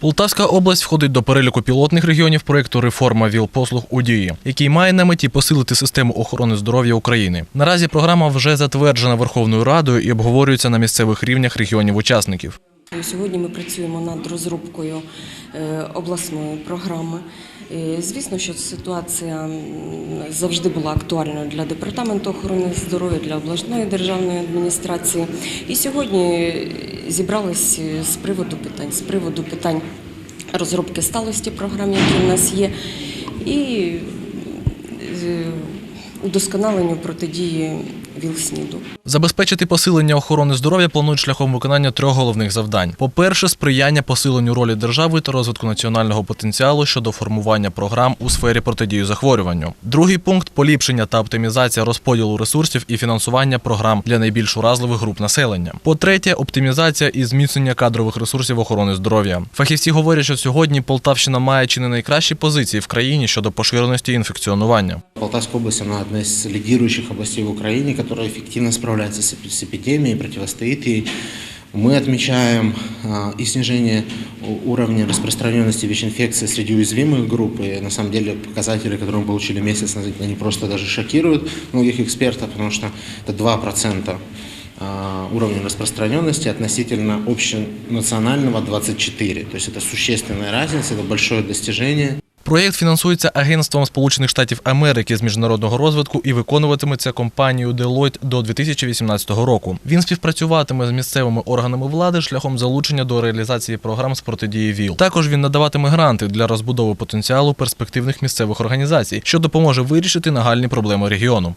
Полтавська область входить до переліку пілотних регіонів проєкту Реформа ВІЛ-послуг у дії, який має на меті посилити систему охорони здоров'я України. Наразі програма вже затверджена Верховною Радою і обговорюється на місцевих рівнях регіонів-учасників. Сьогодні ми працюємо над розробкою е, обласної програми. Е, Звісно, що ситуація завжди була актуальною для департаменту охорони здоров'я, для обласної державної адміністрації. І сьогодні зібрались е, з приводу питань, з приводу питань розробки сталості програм, які в нас є, і е, удосконаленню протидії ВІЛ-СНІДу. Забезпечити посилення охорони здоров'я планують шляхом виконання трьох головних завдань: по-перше, сприяння посиленню ролі держави та розвитку національного потенціалу щодо формування програм у сфері протидії захворюванню. Другий пункт поліпшення та оптимізація розподілу ресурсів і фінансування програм для найбільш уразливих груп населення. По-третє, оптимізація і зміцнення кадрових ресурсів охорони здоров'я. Фахівці говорять, що сьогодні Полтавщина має чи не найкращі позиції в країні щодо поширеності інфекціонування. Полтавская область, она одна из лидирующих областей в Украине, которая эффективно справляется с эпи- с эпидемией, противостоит ей. Мы отмечаем а, и снижение уровня распространенности ВИЧ-инфекции среди уязвимых групп. И на самом деле показатели, которые мы получили месяц назад, они просто даже шокируют многих экспертов, потому что это 2% а, уровня распространенности относительно общенационального 24. То есть это существенная разница, это большое достижение. Проєкт фінансується Агентством Сполучених Штатів Америки з міжнародного розвитку і виконуватиметься компанією Deloitte до 2018 року. Він співпрацюватиме з місцевими органами влади шляхом залучення до реалізації програм з протидії ВІЛ. Також він надаватиме гранти для розбудови потенціалу перспективних місцевих організацій, що допоможе вирішити нагальні проблеми регіону.